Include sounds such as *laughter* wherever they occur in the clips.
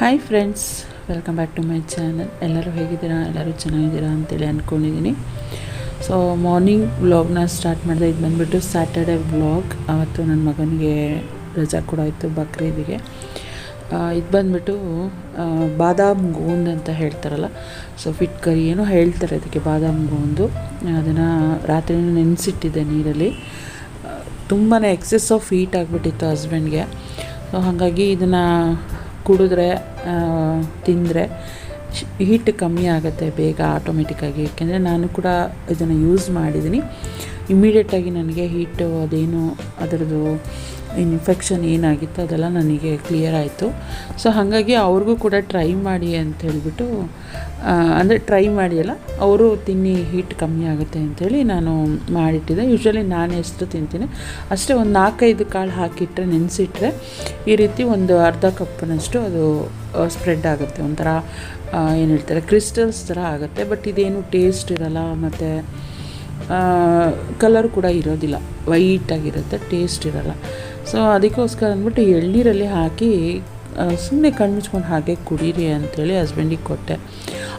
Hi friends welcome back to my channel ಎಲ್ಲರೂ ಹೇಗಿದ್ದೀರಾ? ಎಲ್ಲರೂ ಚೆನ್ನಾಗಿದ್ದೀರಾ ಅಂತೇಳಿ ಅಂದ್ಕೊಂಡಿದ್ದೀನಿ ಸೊ ಮಾರ್ನಿಂಗ್ ವ್ಲಾಗ್ನ ಸ್ಟಾರ್ಟ್ ಮಾಡಿದೆ. ಇದು ಬಂದುಬಿಟ್ಟು ಸ್ಯಾಟರ್ಡೆ ವ್ಲಾಗ್ ಅವತ್ತು ನನ್ನ ಮಗನಿಗೆ ರಜಾ ಕೂಡ ಇತ್ತು ಬಕ್ರೀದಿಗೆ ಇದು ಬಂದುಬಿಟ್ಟು ಬಾದಾಮ್ ಗೋಂದ್ ಅಂತ ಹೇಳ್ತಾರಲ್ಲ ಸೊ ಫಿಟ್ ಕರಿ ಏನೋ ಹೇಳ್ತಾರೆ ಅದಕ್ಕೆ ಬಾದಾಮ್ ಗೋಂದು. ಅದನ್ನು ರಾತ್ರಿ ನೆನೆಸಿಟ್ಟಿದ್ದೆ ನೀರಲ್ಲಿ. ತುಂಬಾ ಎಕ್ಸೆಸ್ ಆಫ್ ಹೀಟ್ ಆಗಿಬಿಟ್ಟಿತ್ತು ಹಸ್ಬೆಂಡ್ಗೆ ಸೊ ಹಾಗಾಗಿ ಇದನ್ನು ಕುಡಿದ್ರೆ ತಿಂದರೆ ಹೀಟ್ ಕಮ್ಮಿ ಆಗುತ್ತೆ ಬೇಗ ಆಟೋಮೆಟಿಕ್ಕಾಗಿ ಯಾಕೆಂದರೆ ನಾನು ಕೂಡ ಇದನ್ನು ಯೂಸ್ ಮಾಡಿದ್ದೀನಿ ಇಮ್ಮಿಡಿಯೇಟಾಗಿ ನನಗೆ ಹೀಟು ಅದೇನು, ಅದರದ್ದು ಇನ್ಫೆಕ್ಷನ್ ಏನಾಗಿತ್ತು ಅದೆಲ್ಲ ನನಗೆ ಕ್ಲಿಯರ್ ಆಯಿತು. ಸೊ ಹಾಗಾಗಿ ಅವ್ರಿಗೂ ಕೂಡ ಟ್ರೈ ಮಾಡಿ ಅಂತ ಹೇಳಿಬಿಟ್ಟು ಅಂದರೆ ಟ್ರೈ ಮಾಡಿ ಅಲ್ಲ, ಅವರು ತಿನ್ನಿ ಹೀಟ್ ಕಮ್ಮಿ ಆಗುತ್ತೆ ಅಂಥೇಳಿ ನಾನು ಮಾಡಿಟ್ಟಿದ್ದೆ. ಯೂಶ್ವಲಿ ನಾನು ಎಷ್ಟು ತಿಂತೀನಿ. ಅಷ್ಟೇ ಒಂದು ನಾಲ್ಕೈದು ಕಾಳು ಹಾಕಿಟ್ಟರೆ ನೆನೆಸಿಟ್ರೆ, ಈ ರೀತಿ ಒಂದು ಅರ್ಧ ಕಪ್ಪಿನಷ್ಟು ಅದು ಸ್ಪ್ರೆಡ್ ಆಗುತ್ತೆ. ಒಂಥರ ಏನು ಹೇಳ್ತಾರೆ ಕ್ರಿಸ್ಟಲ್ಸ್ ಥರ ಆಗುತ್ತೆ. ಬಟ್ ಇದೇನು ಟೇಸ್ಟ್ ಇರಲ್ಲ, ಮತ್ತು ಕಲರ್ ಕೂಡ ಇರೋದಿಲ್ಲ. ವೈಟಾಗಿರುತ್ತೆ ಟೇಸ್ಟ್ ಇರಲ್ಲ. ಸೊ ಅದಕ್ಕೋಸ್ಕರ ಅಂದ್ಬಿಟ್ಟು ಎಳ್ನೀರಲ್ಲಿ ಹಾಕಿ ಸುಮ್ಮನೆ ಕಣ್ಣು ಮುಚ್ಕೊಂಡು ಹಾಗೆ ಕುಡೀರಿ ಅಂಥೇಳಿ ಹಸ್ಬೆಂಡಿಗೆ ಕೊಟ್ಟೆ.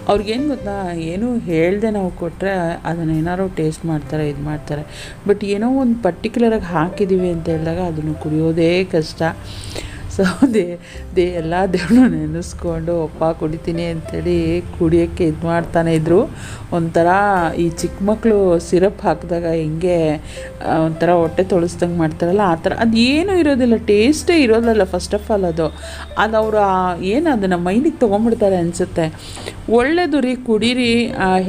ಅವ್ರಿಗೇನು ಗೊತ್ತಾ? ಏನೂ ಹೇಳ್ದೆ ನಾವು ಕೊಟ್ಟರೆ ಅದನ್ನು ಏನಾರು ಟೇಸ್ಟ್ ಮಾಡ್ತಾರೆ, ಇದು ಮಾಡ್ತಾರೆ. ಬಟ್ ಏನೋ ಒಂದು ಪರ್ಟಿಕ್ಯುಲರಾಗಿ ಹಾಕಿದ್ದೀವಿ ಅಂತ ಹೇಳಿದಾಗ ಅದನ್ನು ಕುಡಿಯೋದೇ ಕಷ್ಟ. ಸೊ *laughs* ದೇ ದೇ ಎಲ್ಲ ದೇವ್ರನ್ನ ನೆನೆಸ್ಕೊಂಡು ಒಪ್ಪ ಕುಡಿತೀನಿ ಅಂಥೇಳಿ ಕುಡಿಯೋಕ್ಕೆ ಇದು ಮಾಡ್ತಾನೆ ಇದ್ದರು ಒಂಥರ ಈ ಚಿಕ್ಕ ಮಕ್ಕಳು ಸಿರಪ್ ಹಾಕಿದಾಗ ಹೆಂಗೆ ಒಂಥರ ಹೊಟ್ಟೆ ತೊಳಸ್ದಂಗೆ ಮಾಡ್ತಾರಲ್ಲ, ಆ ಥರ. ಅದು ಏನೂ ಇರೋದಿಲ್ಲ, ಟೇಸ್ಟೇ ಇರೋದಲ್ಲ ಫಸ್ಟ್ ಆಫ್ ಆಲ್ ಅದು. ಅದು ಅವರು ಏನು ಅದನ್ನು ಮೈಂಡಿಗೆ ತೊಗೊಂಬಿಡ್ತಾರೆ ಅನಿಸುತ್ತೆ. ಒಳ್ಳೇದು ರೀ, ಕುಡೀರಿ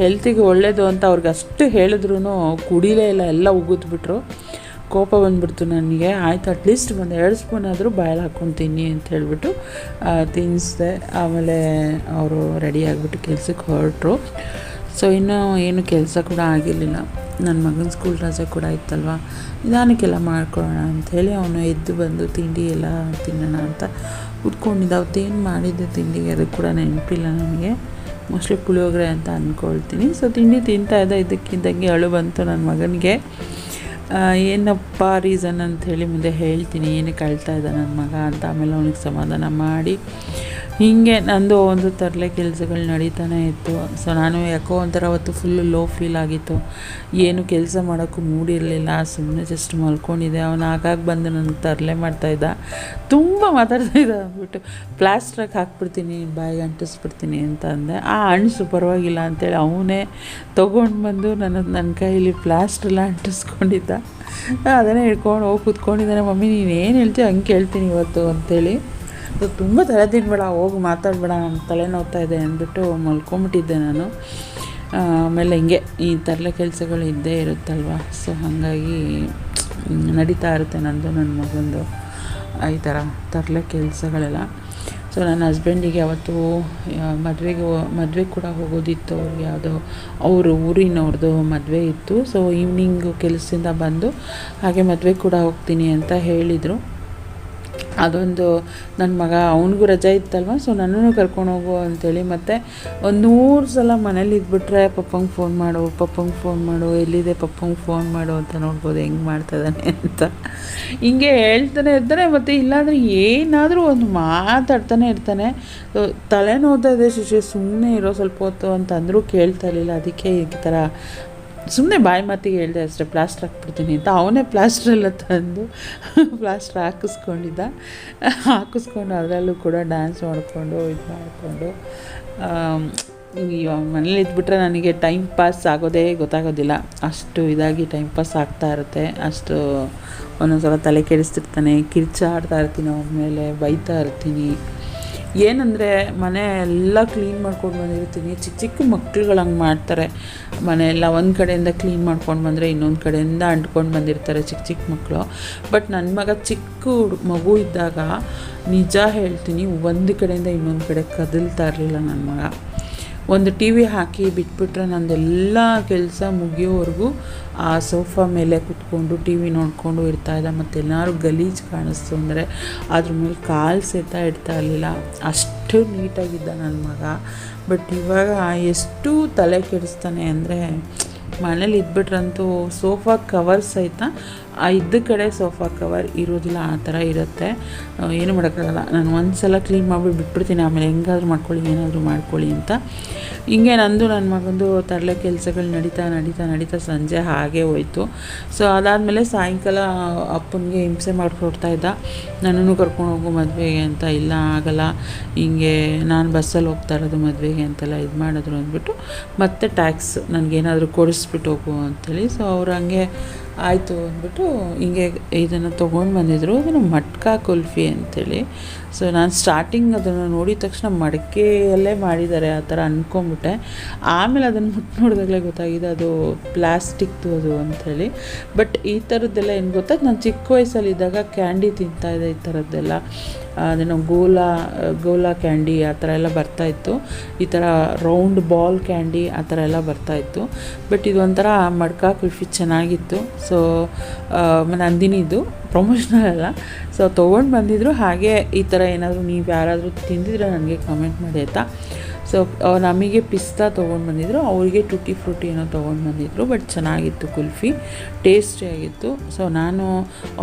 ಹೆಲ್ತಿಗೆ ಒಳ್ಳೇದು ಅಂತ ಅವ್ರಿಗೆ ಅಷ್ಟು ಹೇಳಿದ್ರು ಕುಡಿಲೇ ಇಲ್ಲ, ಎಲ್ಲ ಉಗಿದ್ಬಿಟ್ರು. ಕೋಪ ಬಂದ್ಬಿಡ್ತು ನನಗೆ. ಆಯ್ತು ಅಟ್ಲೀಸ್ಟ್ ಒಂದು ಎರಡು ಸ್ಪೂನ್ ಆದರೂ ಬಾಯಲ್ಲಿ ಹಾಕ್ಕೊಂಡು ತಿನ್ನಿ ಅಂತ ಹೇಳಿಬಿಟ್ಟು ತಿನ್ನಿಸ್ದೆ ಆಮೇಲೆ ಅವರು ರೆಡಿ ಆಗಿಬಿಟ್ಟು ಕೆಲಸಕ್ಕೆ ಹೊರಟರು. ಸೊ ಇನ್ನೂ ಏನು ಕೆಲಸ ಕೂಡ ಆಗಿರಲಿಲ್ಲ. ನನ್ನ ಮಗನ ಸ್ಕೂಲ್ ರಜೆ ಕೂಡ ಇತ್ತಲ್ವ? ನಿಧಾನಕ್ಕೆಲ್ಲ ಮಾಡ್ಕೊಳ್ಳೋಣ ಅಂಥೇಳಿ ಅವನು ಎದ್ದು ಬಂದು ತಿಂಡಿ ಎಲ್ಲ ತಿನ್ನೋಣ ಅಂತ ಉಟ್ಕೊಂಡಿದ್ದ. ಅವತ್ತೇನು ಮಾಡಿದ್ದೆ ತಿಂಡಿಗೆ? ಅದು ಕೂಡ ನೆನಪಿಲ್ಲ ನನಗೆ. ಮೋಸ್ಟ್ಲಿ ಪುಳಿಯೋಗರೆ ಅಂತ ಅಂದ್ಕೊಳ್ತೀನಿ. ಸೊ ತಿಂಡಿ ತಿಂತಾ ಇದ್ದ. ಇದಕ್ಕಿದ್ದಂಗೆ ಅಳು ಬಂತು ನನ್ನ ಮಗನಿಗೆ. ಏನಪ್ಪ ರೀಸನ್ ಹೇಳಿ ಮುಂದೆ ಹೇಳ್ತೀನಿ. ಏನಕ್ಕೆ ಅಳ್ತಾ ಇದ್ದ ನನ್ನ ಮಗ ಅಂತ ಆಮೇಲೆ ಅವನಿಗೆ ಸಮಾಧಾನ ಮಾಡಿ. ಹೀಗೆ ನಂದು ಒಂದು ತರಲೆ ಕೆಲಸಗಳು ನಡೀತಾನೆ ಇತ್ತು. ಸೊ ನಾನು ಯಾಕೋ ಒಂಥರ ಅವತ್ತು ಫುಲ್ಲು ಲೋ ಫೀಲ್ ಆಗಿತ್ತು. ಏನು ಕೆಲಸ ಮಾಡೋಕ್ಕೂ ಮೂಡಿರಲಿಲ್ಲ. ಸುಮ್ಮನೆ ಜಸ್ಟ್ ಮಲ್ಕೊಂಡಿದ್ದೆ. ಅವನು ಆಗಾಗ ಬಂದು ನನಗೆ ತರಲೆ ಮಾಡ್ತಾಯಿದ್ದ ತುಂಬ ಮಾತಾಡ್ತಾ ಇದ್ದ ಅಂದ್ಬಿಟ್ಟು ಪ್ಲಾಸ್ಟ್ರಕ್ಕೆ ಹಾಕ್ಬಿಡ್ತೀನಿ, ಬಾಯಿಗೆ ಅಂಟಿಸ್ಬಿಡ್ತೀನಿ ಅಂತ ಅಂದೆ. ಆ ಹಣ್ಣು ಪರವಾಗಿಲ್ಲ ಅಂತೇಳಿ ಅವನೇ ತೊಗೊಂಡು ಬಂದು ನನ್ನ ನನ್ನ ಕೈಯಲ್ಲಿ ಪ್ಲಾಸ್ಟ್ರೆಲ್ಲ ಅಂಟಿಸ್ಕೊಂಡಿದ್ದ. ಅದನ್ನೇ ಹಿಡ್ಕೊಂಡು ಹೋಗಿ ಕೂತ್ಕೊಂಡಿದ್ದಾನೆ, ಮಮ್ಮಿ ನೀನು ಏನು ಹೇಳ್ತೀವಿ ಹಂಗೆ ಕೇಳ್ತೀನಿ ಇವತ್ತು ಅಂಥೇಳಿ ತುಂಬ ತಲೆ ತಿನ್ಬೇಡ ಹೋಗಿ ಮಾತಾಡಬೇಡ ನನ್ನ ತಲೆ ನೋವ್ತಾ ಇದೆ ಅಂದ್ಬಿಟ್ಟು ಮಲ್ಕೊಂಬಿಟ್ಟಿದ್ದೆ ನಾನು. ಆಮೇಲೆ ಹಿಂಗೆ ಈ ತರಲೆ ಕೆಲಸಗಳು ಇದ್ದೇ ಇರುತ್ತಲ್ವ? ಸೊ ಹಾಗಾಗಿ ನಡೀತಾ ಇರುತ್ತೆ ನನ್ನದು ನನ್ನ ಮಗಂದು ಈ ಥರ ತರಲೆ ಕೆಲಸಗಳೆಲ್ಲ. ಸೊ ನನ್ನ ಹಸ್ಬೆಂಡಿಗೆ ಅವತ್ತು ಮದುವೆಗೆ ಮದುವೆ ಕೂಡ ಹೋಗೋದಿತ್ತು. ಅವ್ರಿಗೆ ಯಾವುದೋ ಅವರು ಊರಿನವ್ರದ್ದು ಮದುವೆ ಇತ್ತು. ಸೊ ಈವ್ನಿಂಗು ಕೆಲಸದಿಂದ ಬಂದು ಹಾಗೆ ಮದುವೆ ಕೂಡ ಹೋಗ್ತೀನಿ ಅಂತ ಹೇಳಿದರು. ಅದೊಂದು ನನ್ನ ಮಗ, ಅವನಿಗೂ ರಜೆ ಇತ್ತಲ್ವ? ಸೊ ನನ್ನನ್ನು ಕರ್ಕೊಂಡು ಹೋಗು ಅಂತೇಳಿ ಮತ್ತು ಒಂದು ನೂರು ಸಲ ಮನೇಲಿ ಇದ್ಬಿಟ್ರೆ ಪಪ್ಪಂಗೆ ಫೋನ್ ಮಾಡು, ಪಪ್ಪಂಗೆ ಫೋನ್ ಮಾಡು, ಎಲ್ಲಿದೆ ಪಪ್ಪಂಗೆ ಫೋನ್ ಮಾಡು ಅಂತ ನೋಡ್ಬೋದು ಹೆಂಗೆ ಮಾಡ್ತಾಯಿದ್ದಾನೆ ಅಂತ. ಹಿಂಗೆ ಹೇಳ್ತಾನೆ ಇರ್ತಾನೆ, ಮತ್ತು ಇಲ್ಲಾಂದರೆ ಏನಾದರೂ ಒಂದು ಮಾತಾಡ್ತಾನೆ ಇರ್ತಾನೆ. ತಲೆ ನೋಡ್ತಾ ಇದೆ ಶಿಶು ಸುಮ್ಮನೆ ಇರೋ ಸ್ವಲ್ಪ ಹೊತ್ತು ಅಂತಂದರೂ ಕೇಳ್ತಾ ಇರಲಿಲ್ಲ. ಅದಕ್ಕೆ ಈ ಥರ ಸುಮ್ಮನೆ ಬಾಯಿ ಮಾತಿಗೆ ಹೇಳಿದೆ ಅಷ್ಟೇ ಪ್ಲಾಸ್ಟರ್ ಹಾಕ್ಬಿಡ್ತೀನಿ ಅಂತ. ಅವನೇ ಪ್ಲಾಸ್ಟ್ರೆಲ್ಲ ತಂದು ಪ್ಲಾಸ್ಟರ್ ಹಾಕಿಸ್ಕೊಂಡಿದ್ದ. ಹಾಕಿಸ್ಕೊಂಡು ಅದರಲ್ಲೂ ಕೂಡ ಡ್ಯಾನ್ಸ್ ಮಾಡಿಕೊಂಡು, ಇದು ಮಾಡಿಕೊಂಡು. ಮನೇಲಿ ಇದ್ಬಿಟ್ರೆ ನನಗೆ ಟೈಮ್ ಪಾಸ್ ಆಗೋದೇ ಗೊತ್ತಾಗೋದಿಲ್ಲ. ಅಷ್ಟು ಇದಾಗಿ ಟೈಮ್ ಪಾಸ್ ಆಗ್ತಾ ಇರುತ್ತೆ. ಅಷ್ಟು ಒಂದೊಂದು ಸಲ ತಲೆ ಕೆಡಿಸ್ತಿರ್ತಾನೆ, ಕಿರ್ಚಾಡ್ತಾ ಇರ್ತೀನಿ ಅವನ ಮೇಲೆ, ಬೈತಾ ಇರ್ತೀನಿ. ಏನಂದರೆ ಮನೆ ಎಲ್ಲ ಕ್ಲೀನ್ ಮಾಡ್ಕೊಂಡು ಬಂದಿರ್ತೀನಿ. ಚಿಕ್ಕ ಚಿಕ್ಕ ಮಕ್ಳುಗಳು ಹಂಗೆ ಮಾಡ್ತಾರೆ. ಮನೆ ಎಲ್ಲ ಒಂದು ಕಡೆಯಿಂದ ಕ್ಲೀನ್ ಮಾಡ್ಕೊಂಡು ಬಂದರೆ ಇನ್ನೊಂದು ಕಡೆಯಿಂದ ಅಂಟ್ಕೊಂಡು ಬಂದಿರ್ತಾರೆ ಚಿಕ್ಕ ಚಿಕ್ಕ ಮಕ್ಕಳು ಬಟ್ ನನ್ನ ಮಗ ಚಿಕ್ಕ ಮಗು ಇದ್ದಾಗ ನಿಜ ಹೇಳ್ತೀನಿ, ಒಂದು ಕಡೆಯಿಂದ ಇನ್ನೊಂದು ಕಡೆ ಕದಲ್ತಾ ಇರಲಿಲ್ಲ ನನ್ನ ಮಗ. ಒಂದು ಟಿ ವಿ ಹಾಕಿ ಬಿಟ್ಬಿಟ್ರೆ ನಂದೆಲ್ಲ ಕೆಲಸ ಮುಗಿಯೋವರೆಗೂ ಆ ಸೋಫಾ ಮೇಲೆ ಕುತ್ಕೊಂಡು ಟಿ ವಿ ನೋಡಿಕೊಂಡು ಇರ್ತಾಯಿದ್ದ ಮತ್ತು ಎಲ್ಲರೂ ಗಲೀಜು ಕಾಣಿಸ್ತು ಅಂದರೆ ಅದ್ರ ಮೇಲೆ ಕಾಲು ಸಹಿತ ಇಡ್ತಾ ಇರಲಿಲ್ಲ. ಅಷ್ಟು ನೀಟಾಗಿದ್ದ ನನ್ನ ಮಗ. ಬಟ್ ಇವಾಗ ಎಷ್ಟು ತಲೆ ಕೆಡಿಸ್ತಾನೆ ಅಂದರೆ ಮನೇಲಿ ಇದ್ಬಿಟ್ರಂತೂ ಸೋಫಾ ಕವರ್ ಸಹಿತ ಆ ಇದ್ದ ಕಡೆ ಸೋಫಾ ಕವರ್ ಇರೋದಿಲ್ಲ, ಆ ಥರ ಇರುತ್ತೆ. ಏನು ಮಾಡೋಕ್ಕಾಗಲ್ಲ. ನಾನು ಒಂದು ಸಲ ಕ್ಲೀನ್ ಮಾಡಿಬಿಟ್ಟು ಬಿಟ್ಬಿಡ್ತೀನಿ. ಆಮೇಲೆ ಹೆಂಗಾದ್ರೂ ಮಾಡ್ಕೊಳ್ಳಿ, ಏನಾದರೂ ಮಾಡ್ಕೊಳ್ಳಿ ಅಂತ. ಹಿಂಗೆ ನಂದು ನನ್ನ ಮಗಂದು ತರಲೆ ಕೆಲಸಗಳು ನಡೀತಾ ನಡೀತಾ ನಡೀತಾ ಸಂಜೆ ಹಾಗೆ ಹೋಯ್ತು. ಸೊ ಅದಾದಮೇಲೆ ಸಾಯಂಕಾಲ ಅಪ್ಪನಿಗೆ ಹಿಂಸೆ ಮಾಡಿಕೊಡ್ತಾ ಇದ್ದ. ನನ್ನನ್ನು ಕರ್ಕೊಂಡು ಹೋಗು ಮದುವೆಗೆ ಅಂತ ಇಲ್ಲ, ಆಗಲ್ಲ. ಹಿಂಗೆ ನಾನು ಬಸ್ಸಲ್ಲಿ ಹೋಗ್ತಾ ಇರೋದು ಮದುವೆಗೆ ಅಂತೆಲ್ಲ ಇದು ಮಾಡಿದ್ರು ಅಂದ್ಬಿಟ್ಟು ಮತ್ತೆ ಟ್ಯಾಕ್ಸ್ ನನಗೇನಾದರೂ ಕೊಡಿಸ್ಬಿಟ್ಟು ಹೋಗು ಅಂಥೇಳಿ ಸೊ ಅವ್ರು ಹಂಗೆ ಆಯಿತು ಅಂದ್ಬಿಟ್ಟು ಹಿಂಗೆ ಇದನ್ನು ತೊಗೊಂಡು ಬಂದಿದ್ರು. ಅದನ್ನು ಮಟ್ಕಾ ಕುಲ್ಫಿ ಅಂಥೇಳಿ ಸೊ ನಾನು ಸ್ಟಾರ್ಟಿಂಗ್ ಅದನ್ನು ನೋಡಿದ ತಕ್ಷಣ ಮಡಕೆಯಲ್ಲೇ ಮಾಡಿದ್ದಾರೆ, ಆ ಥರ ಅಂದ್ಕೊಂಬಿಟ್ಟೆ ಆಮೇಲೆ ಅದನ್ನು ಮುಟ್ಟು ನೋಡಿದಾಗಲೇ ಗೊತ್ತಾಗಿದೆ, ಅದು ಪ್ಲಾಸ್ಟಿಕ್ದು ಅದು ಅಂಥೇಳಿ ಬಟ್ ಈ ಥರದ್ದೆಲ್ಲ ಏನು ಗೊತ್ತಾ? ನಾನು ಚಿಕ್ಕ ವಯಸ್ಸಲ್ಲಿದ್ದಾಗ ಕ್ಯಾಂಡಿ ತಿಂತಾಯಿದ್ದೆ ಈ ಥರದ್ದೆಲ್ಲ. ಅದೇನೋ ಗೋಲಾ ಗೋಲಾ ಕ್ಯಾಂಡಿ ಆ ಥರ ಎಲ್ಲ ಬರ್ತಾಯಿತ್ತು ಈ ಥರ ರೌಂಡ್ ಬಾಲ್ ಕ್ಯಾಂಡಿ ಆ ಥರ ಎಲ್ಲ ಬರ್ತಾಯಿತ್ತು ಬಟ್ ಇದೊಂಥರ ಮಡ್ಕಾ ಕುಲ್ಫಿ ಚೆನ್ನಾಗಿತ್ತು. ಸೊ ನಂದಿನಿದು ಪ್ರಮೋಷನಲ್ ಅಲ್ಲ. ಸೊ ತೊಗೊಂಡು ಬಂದಿದ್ರು, ಹಾಗೆ ಈ ಥರ ಏನಾದರೂ ನೀವು ಯಾರಾದರೂ ತಿಂದಿದ್ರೆ ನನಗೆ ಕಮೆಂಟ್ ಮಾಡಿ, ಆಯಿತಾ? ಸೊ ನಮಗೆ ಪಿಸ್ತಾ ತೊಗೊಂಡು ಬಂದಿದ್ರು, ಅವರಿಗೆ ಟುಟಿ ಫ್ರೂಟಿ ಏನೋ ತೊಗೊಂಡು ಬಂದಿದ್ರು ಬಟ್ ಚೆನ್ನಾಗಿತ್ತು ಕುಲ್ಫಿ ಟೇಸ್ಟಿಯಾಗಿತ್ತು ಸೊ ನಾನು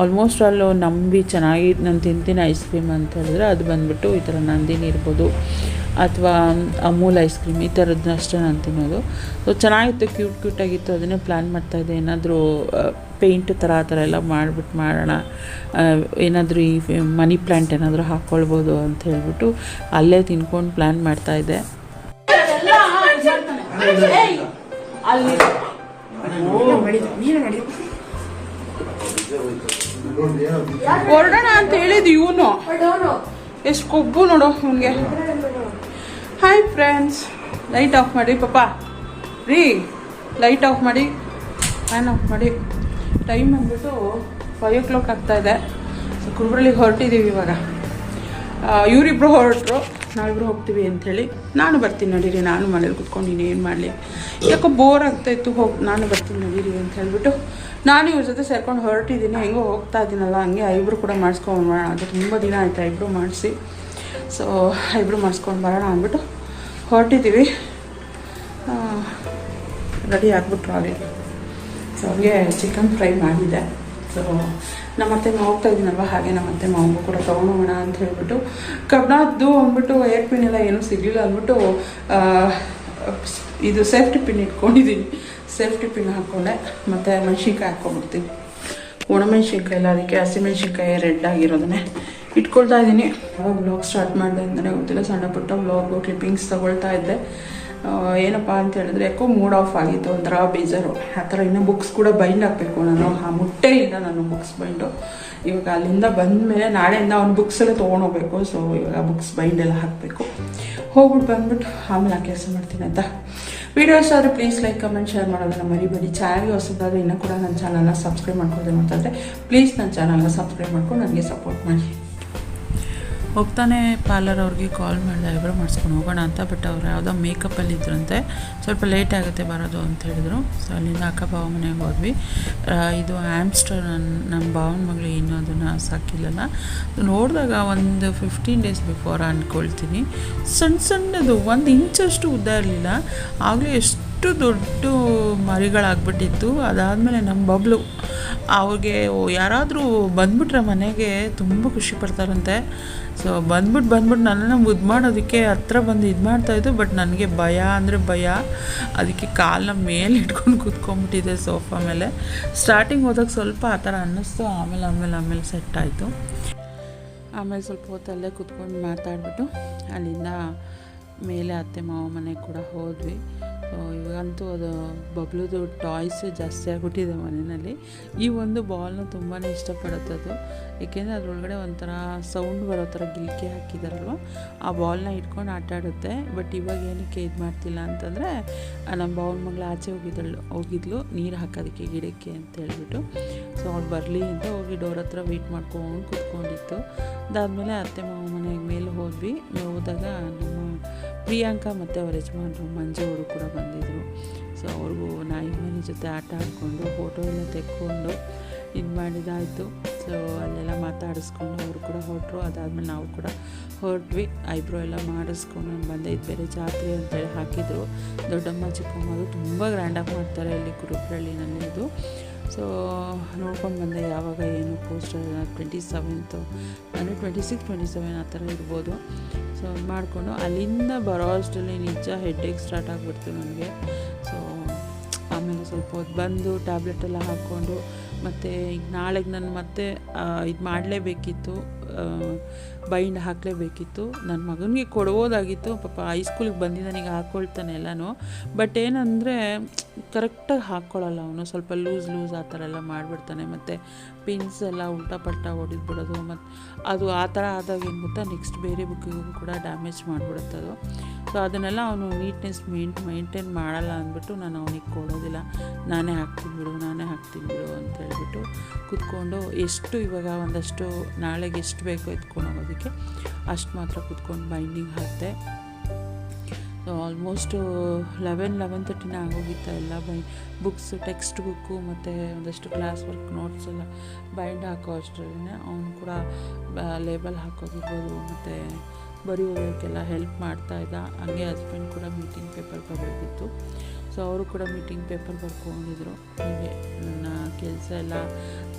ಆಲ್ಮೋಸ್ಟ್ ಅಲ್ಲೂ ನಂಬಿ ಚೆನ್ನಾಗಿ, ನಾನು ತಿಂತೀನಿ ಐಸ್ ಕ್ರೀಮ್ ಅಂತ ಹೇಳಿದ್ರೆ ಅದು ಬಂದುಬಿಟ್ಟು ಈ ಥರ ನಂದಿನಿ ಇರ್ಬೋದು. ಅಥವಾ ಅಮೂಲ್ ಐಸ್ ಕ್ರೀಮ್ ಈ ಥರದ್ದನ್ನಷ್ಟೇ ನಾನು ತಿನ್ನೋದು. ಸೊ ಚೆನ್ನಾಗಿತ್ತು ಕ್ಯೂಟ್ ಕ್ಯೂಟಾಗಿತ್ತು ಅದನ್ನೇ ಪ್ಲ್ಯಾನ್ ಮಾಡ್ತಾಯಿದ್ದೆ ಏನಾದರೂ ಪೇಂಟ್ ಥರ ಆ ಥರ ಎಲ್ಲ ಮಾಡಿಬಿಟ್ಟು ಮಾಡೋಣ. ಏನಾದರೂ ಈ ಮನಿ ಪ್ಲ್ಯಾಂಟ್ ಏನಾದರೂ ಹಾಕ್ಕೊಳ್ಬೋದು ಅಂತ ಹೇಳ್ಬಿಟ್ಟು ಅಲ್ಲೇ ತಿನ್ಕೊಂಡು ಪ್ಲ್ಯಾನ್ ಮಾಡ್ತಾಯಿದ್ದೆ ಹೊರಡೋಣ ಅಂತ ಹೇಳಿದ್ದು ಇವನು. ಎಷ್ಟು ಕೊಬ್ಬು ನೋಡು ಇವನಿಗೆ ಹಾಯ್ ಫ್ರೆಂಡ್ಸ್ ಲೈಟ್ ಆಫ್ ಮಾಡಿ, ಪಪ್ಪ. ರೀ ಲೈಟ್ ಆಫ್ ಮಾಡಿ. ಫ್ಯಾನ್ ಆಫ್ ಮಾಡಿ. ಟೈಮ್ ಬಂದ್ಬಿಟ್ಟು ಫೈವ್ ಓ ಕ್ಲಾಕ್ ಆಗ್ತಾಯಿದೆ ಸೊ ಕುರುಬ್ರಳ್ಳಿಗೆ ಹೊರಟಿದ್ದೀವಿ ಇವಾಗ. ಇವರಿಬ್ಬರು ಹೊರಟರು. ನಾವಿಬ್ರು ಹೋಗ್ತೀವಿ ಅಂಥೇಳಿ. ನಾನು ಬರ್ತೀನಿ ನಡೀರಿ. ನಾನು ಮನೇಲಿ ಕುತ್ಕೊಂಡು ಇನ್ನೇನು ಮಾಡಲಿ. ಯಾಕೋ ಬೋರ್ ಆಗ್ತಾಯಿತ್ತು ಹೋಗಿ, ನಾನು ಬರ್ತೀನಿ ನಡೀರಿ ಅಂತ ಹೇಳಿಬಿಟ್ಟು ನಾನು ಇವ್ರ ಜೊತೆ ಸೇರ್ಕೊಂಡು ಹೊರಟಿದ್ದೀನಿ. ಹೆಂಗೋ ಹೋಗ್ತಾ ಇದ್ದೀನಲ್ಲ, ಹಂಗೆ ಇಬ್ಬರು ಕೂಡ ಮಾಡಿಸ್ಕೊಂಡು ಮಾಡೋಣ ಅದು ತುಂಬ ದಿನ ಆಯಿತು ಐಬ್ರು ಮಾಡಿಸಿ. ಸೊ ಐಬ್ರು ಮಾಡಿಸ್ಕೊಂಡು ಬರೋಣ ಅಂದ್ಬಿಟ್ಟು ಹೊರಟಿದ್ದೀವಿ ರೆಡಿ ಆಗ್ಬಿಟ್ರು ಅವ್ರಿಗೆ ಸೊ, ಅವ್ರಿಗೆ ಚಿಕನ್ ಫ್ರೈ ಮಾಡಿದ್ದೆ. ಸೊ, ನಮ್ಮ ಅತ್ತೆ ಮಾವ್ತಾ ಇದ್ದೀನಲ್ವ, ಹಾಗೆ ನಮ್ಮ ಅತ್ತೆ ಮಾವು ಕೂಡ ತೊಗೊಂಡೋಗೋಣ ಅಂತ ಹೇಳ್ಬಿಟ್ಟು ಕಬ್ಬಣದ್ದು ಅಂದ್ಬಿಟ್ಟು ಏರ್ ಪಿನ್ ಎಲ್ಲ ಏನೂ ಸಿಗಲಿಲ್ಲ ಅಂದ್ಬಿಟ್ಟು ಇದು ಸೇಫ್ಟಿ ಪಿನ್ ಇಟ್ಕೊಂಡಿದ್ದೀನಿ ಸೇಫ್ಟಿ ಪಿನ್ ಹಾಕ್ಕೊಂಡೆ ಮತ್ತು ಮೆಣಸಿನ್ಕಾಯಿ ಹಾಕ್ಕೊಂಡ್ಬಿಡ್ತೀನಿ ಒಣಮೆಣ್ಸಿನ್ಕಾಯಿ ಎಲ್ಲ ಅದಕ್ಕೆ ಹಸಿಮೆಣ್ಸಿನ್ಕಾಯಿ ರೆಡ್ ಆಗಿರೋದನ್ನೇ. ಇಟ್ಕೊಳ್ತಾ ಇದ್ದೀನಿ. ಯಾವಾಗ ಬ್ಲಾಗ್ ಸ್ಟಾರ್ಟ್ ಮಾಡಿದೆ ಅಂತಲೇ ಗೊತ್ತಿಲ್ಲ. ಸಣ್ಣ ಪುಟ್ಟ ಬ್ಲಾಗು ಕ್ಲಿಪ್ಪಿಂಗ್ಸ್ ತಗೊಳ್ತಾ ಇದ್ದೆ. ಏನಪ್ಪ ಅಂತ ಹೇಳಿದ್ರೆ ಯಾಕೋ ಮೂಡ್ ಆಫ್ ಆಗಿತ್ತು. ಒಂಥರ ಬೇಜಾರು. ಆ ಥರ ಇನ್ನೂ ಬುಕ್ಸ್ ಕೂಡ ಬೈಂಡ್ ಹಾಕಬೇಕು ನಾನು ಆ ಮುಟ್ಟೆ ಇಲ್ಲ ನಾನು ಬುಕ್ಸ್ ಬೈಂಡು ಇವಾಗ ಅಲ್ಲಿಂದ ಬಂದ ಮೇಲೆ ನಾಳೆಯಿಂದ ಅವ್ನು ಬುಕ್ಸ್ ಎಲ್ಲ ತೊಗೊಂಡೋಗ್ಬೇಕು. ಸೊ ಇವಾಗ ಬುಕ್ಸ್ ಬೈಂಡ್ ಎಲ್ಲ ಹಾಕಬೇಕು. ಹೋಗ್ಬಿಟ್ಟು ಬಂದ್ಬಿಟ್ಟು ಆಮೇಲೆ ಆ ಕೆಲಸ ಮಾಡ್ತೀನಿ ಅಂತ ವೀಡಿಯೋಸ್ ಆದರೆ ಪ್ಲೀಸ್ ಲೈಕ್ ಕಮೆಂಟ್ ಶೇರ್ ಮಾಡೋದನ್ನ ಮರಿಬೇಡಿ. ಚಾನಲ್ಗೆ ಹೊಸದಾದ್ರೆ ಇನ್ನೂ ಕೂಡ ನನ್ನ ಚಾನಲ್ನ ಸಬ್ಸ್ಕ್ರೈಬ್ ಮಾಡ್ಕೊಳ್ತೀನಿ ಅಂತಂದರೆ ಪ್ಲೀಸ್ ನನ್ನ ಚಾನಲ್ನ ಸಬ್ಸ್ಕ್ರೈಬ್ ಮಾಡ್ಕೊಂಡು ನನಗೆ ಸಪೋರ್ಟ್ ಮಾಡಿ. ಹೋಗ್ತಾನೆ ಪಾರ್ಲರ್ ಅವ್ರಿಗೆ ಕಾಲ್ ಮಾಡಿದೆ ಐಬ್ರೋ ಮಾಡಿಸ್ಕೊಂಡು ಹೋಗೋಣ ಅಂತ ಬಟ್ ಅವ್ರು ಯಾವುದೋ ಮೇಕಪ್ಪಲ್ಲಿ ಇದ್ರಂತೆ. ಸ್ವಲ್ಪ ಲೇಟ್ ಆಗುತ್ತೆ ಬರೋದು ಅಂತ ಹೇಳಿದ್ರು. ಸೊ ಅಲ್ಲಿಂದ ಅಕ್ಕ ಬಾವ ಮನೆಗೆ ಹೋದ್ವಿ. ಇದು ಆ್ಯಮ್ಸ್ಟರ್ ನನ್ನ ನಮ್ಮ ಭಾವನ ಮಗಳು ಇನ್ನೂ ಅದನ್ನು ಸಾಕಿಲ್ಲಲ್ಲ. ಅದು ನೋಡಿದಾಗ ಒಂದು ಫಿಫ್ಟೀನ್ ಡೇಸ್ ಬಿಫೋರ್ ಅಂದ್ಕೊಳ್ತೀನಿ ಸಣ್ಣ ಸಣ್ಣದು, ಒಂದು ಇಂಚಷ್ಟು ಉದ್ದ ಇರಲಿಲ್ಲ. ಆಗಲೇ ಎಷ್ಟು ದೊಡ್ಡ ಮರಿಗಳಾಗ್ಬಿಟ್ಟಿತ್ತು. ಅದಾದಮೇಲೆ ನಮ್ಮ ಬಬ್ಲು ಅವ್ರಿಗೆ ಯಾರಾದರೂ ಬಂದ್ಬಿಟ್ರೆ ಮನೆಗೆ ತುಂಬ ಖುಷಿ ಪಡ್ತಾರಂತೆ. ಸೊ ಬಂದ್ಬಿಟ್ಟು ಬಂದ್ಬಿಟ್ಟು ನನ್ನನ್ನು ಮುದ್ದು ಮಾಡೋದಕ್ಕೆ ಹತ್ರ ಬಂದು ಇದು ಮಾಡ್ತಾಯಿದ್ದು ಬಟ್ ನನಗೆ ಭಯ ಅಂದರೆ ಭಯ. ಅದಕ್ಕೆ ಕಾಲನ್ನ ಮೇಲೆ ಇಟ್ಕೊಂಡು ಕೂತ್ಕೊಂಡ್ಬಿಟ್ಟಿದೆ ಸೋಫಾ ಮೇಲೆ. ಸ್ಟಾರ್ಟಿಂಗ್ ಹೋದಾಗ ಸ್ವಲ್ಪ ಆ ಥರ ಅನ್ನಿಸ್ತು, ಆಮೇಲೆ ಆಮೇಲೆ ಆಮೇಲೆ ಸೆಟ್ ಆಯಿತು. ಆಮೇಲೆ ಸ್ವಲ್ಪ ಹೊತ್ತಲ್ಲೇ ಕೂತ್ಕೊಂಡು ಮಾತಾಡ್ಬಿಟ್ಟು ಅಲ್ಲಿಂದ ಮೇಲೆ ಅತ್ತೆ, ಮಾವ ಮನೆಗೆ ಕೂಡ ಹೋದ್ವಿ. ಇವಾಗಂತೂ ಅದು ಬಬ್ಲುದು ಟಾಯ್ಸ್ ಜಾಸ್ತಿ ಆಗಿಬಿಟ್ಟಿದೆ ಮನೆಯಲ್ಲಿ. ಈ ಒಂದು ಬಾಲ್ನ ತುಂಬಾ ಇಷ್ಟಪಡುತ್ತೆ ಅದು. ಏಕೆಂದರೆ ಅದರೊಳಗಡೆ ಒಂಥರ ಸೌಂಡ್ ಬರೋ ಥರ ಗಿಲ್ಕೆ ಹಾಕಿದಾರಲ್ವ? ಆ ಬಾಲ್ನ ಇಟ್ಕೊಂಡು ಆಟ ಆಡುತ್ತೆ. ಬಟ್ ಇವಾಗ ಏನಕ್ಕೆ ಇದು ಮಾಡ್ತಿಲ್ಲ ಅಂತಂದರೆ ನಮ್ಮ ಬಾವನ ಮಗಳು ಆಚೆ ಹೋಗಿದ್ದಳು, ಹೋಗಿದ್ಲು, ನೀರು ಹಾಕೋದಕ್ಕೆ, ಗಿಡಕ್ಕೆ ಅಂತ ಹೇಳ್ಬಿಟ್ಟು. ಸೊ, ಅವ್ಳು ಬರಲಿ ಅಂತ ಹೋಗಿ ಡೋರ್ ಹತ್ರ ವೆಯ್ಟ್ ಮಾಡ್ಕೊಂಡು ಕೂತ್ಕೊಂಡಿತ್ತು. ಅದಾದಮೇಲೆ ಅತ್ತೆ ಮಾವ ಮನೆಗೆ ಮೇಲೆ ಹೋದ್ವಿ. ಹೋದಾಗ ನಮ್ಮ ಪ್ರಿಯಾಂಕಾ ಮತ್ತು ಅವರ ಯಜಮಾನರು ಮಂಜು ಅವರು ಕೂಡ ಬಂದಿದ್ದರು ಸೊ ಅವ್ರಿಗೂ ನಾಯಿ ಮನೆ ಜೊತೆ ಆಟ ಆಡಿಕೊಂಡು ಫೋಟೋ ಎಲ್ಲ ತೆಕ್ಕೊಂಡು ಇದು ಮಾಡಿದಾಯಿತು. ಸೊ ಅಲ್ಲೆಲ್ಲ ಮಾತಾಡಿಸ್ಕೊಂಡು ಅವರು ಕೂಡ ಹೊರಟರು. ಅದಾದಮೇಲೆ ನಾವು ಕೂಡ ಹೊರಟ್ವಿ. ಐಬ್ರೋ ಎಲ್ಲ ಮಾಡಿಸ್ಕೊಂಡು ನಾನು ಬಂದೆ. ಇದು ಬೇರೆ ಜಾತ್ರೆ ಅಂತೇಳಿ ಹಾಕಿದರು. ದೊಡ್ಡಮ್ಮ ಚಿಕ್ಕಮ್ಮದು ತುಂಬ ಗ್ರ್ಯಾಂಡಾಗಿ ಮಾಡ್ತಾರೆ ಇಲ್ಲಿ ಕುರುಬ್ರಳ್ಳಿನಲ್ಲಿ ಇದು ಸೊ ನೋಡ್ಕೊಂಡು ಬಂದೆ, ಯಾವಾಗ ಏನು ಪೋಸ್ಟರ್ ಟ್ವೆಂಟಿ ಸೆವೆಂತು ಅಂದರೆ ಟ್ವೆಂಟಿ ಸಿಕ್ಸ್ ಟ್ವೆಂಟಿ ಸೆವೆನ್ ಆ ಥರ ಇರ್ಬೋದು. ಸೊ ಮಾಡಿಕೊಂಡು ಅಲ್ಲಿಂದ ಬರೋ ಅಷ್ಟರಲ್ಲಿ ನಿಜ ಹೆಡ್ಡೇಕ್ ಸ್ಟಾರ್ಟ್ ಆಗಿಬಿಡ್ತು ನನಗೆ. ಸೊ ಆಮೇಲೆ ಸ್ವಲ್ಪ ಹೊತ್ತು ಬಂದು ಟ್ಯಾಬ್ಲೆಟ್ ಎಲ್ಲ ಹಾಕ್ಕೊಂಡು ಮತ್ತು ಈಗ ನಾಳೆಗೆ ನಾನು ಮತ್ತೆ ಇದು ಮಾಡಲೇಬೇಕಿತ್ತು. ಬೈಂಡ್ ಹಾಕಲೇಬೇಕಿತ್ತು. ನನ್ನ ಮಗನಿಗೆ ಕೊಡ್ಬೋದಾಗಿತ್ತು. ಪಾಪ ಹೈಸ್ಕೂಲಿಗೆ ಬಂದಿದ್ದಾನೀಗ ಹಾಕ್ಕೊಳ್ತಾನೆ ಎಲ್ಲನೂ. ಬಟ್ ಏನಂದರೆ ಕರೆಕ್ಟಾಗಿ ಹಾಕ್ಕೊಳ್ಳಲ್ಲ ಅವನು. ಸ್ವಲ್ಪ ಲೂಸ್ ಲೂಸ್ ಆ ಥರ ಎಲ್ಲ ಮಾಡಿಬಿಡ್ತಾನೆ. ಮತ್ತು ಪಿನ್ಸ್ ಎಲ್ಲ ಉಲ್ಟಾ ಪಲ್ಟಾ ಹೊಡೆದ್ಬಿಡೋದು. ಮತ್ತು ಅದು ಆ ಥರ ಆದಾಗ ಏನು ಗೊತ್ತಾ ನೆಕ್ಸ್ಟ್ ಬೇರೆ ಬುಕ್ಕಿಗೂ ಕೂಡ ಡ್ಯಾಮೇಜ್ ಮಾಡಿಬಿಡುತ್ತೆ ಅದು. ಸೊ ಅದನ್ನೆಲ್ಲ ಅವನು ನೀಟ್ನೆಸ್ ಮೇಂಟ್ ಮೇಂಟೈನ್ ಮಾಡಲ್ಲ ಅಂದ್ಬಿಟ್ಟು ನಾನು ಅವನಿಗೆ ಕೊಡೋದಿಲ್ಲ. ನಾನೇ ಹಾಕ್ತೀನಿ ಬಿಡು, ನಾನೇ ಹಾಕ್ತೀನಿ ಬಿಡು ಅಂತ ಹೇಳಿಬಿಟ್ಟು ಕೂತ್ಕೊಂಡು ಎಷ್ಟು ಇವಾಗ ಒಂದಷ್ಟು ನಾಳೆಗೆ ಎಷ್ಟು ಬೇಕೋ ಎತ್ಕೊಂಡು ಅಷ್ಟು ಮಾತ್ರ ಕೂತ್ಕೊಂಡು ಬೈಂಡಿಂಗ್ ಹಾಕಿದೆ. ಆಲ್ಮೋಸ್ಟು ಲೆವೆನ್ ಲೆವೆನ್ ತರ್ಟಿನ ಆಗೋಗಿತ್ತು ಎಲ್ಲ ಬೈ ಬುಕ್ಸ್ ಟೆಕ್ಸ್ಟ್ ಬುಕ್ಕು ಮತ್ತು ಒಂದಷ್ಟು ಕ್ಲಾಸ್ ವರ್ಕ್ ನೋಟ್ಸ್ ಎಲ್ಲ ಬೈಂಡ್ ಹಾಕೋ ಅಷ್ಟರಲ್ಲೇ ಅವನು ಕೂಡ ಲೇಬಲ್ ಹಾಕೋದಿರ್ಬೋದು, ಮತ್ತು ಬರೆಯೋದಕ್ಕೆಲ್ಲ ಹೆಲ್ಪ್ ಮಾಡ್ತಾ ಇದ್ದ. ಹಂಗೆ ಹಸ್ಬೆಂಡ್ ಕೂಡ ಮೀಟಿಂಗ್ ಪೇಪರ್ ಬರಬೇಕಿತ್ತು ಸೊ ಅವರು ಕೂಡ ಮೀಟಿಂಗ್ ಪೇಪರ್ ಬರ್ಕೊಂಡಿದ್ರು. ಹೀಗೆ ನನ್ನ ಕೆಲಸ ಎಲ್ಲ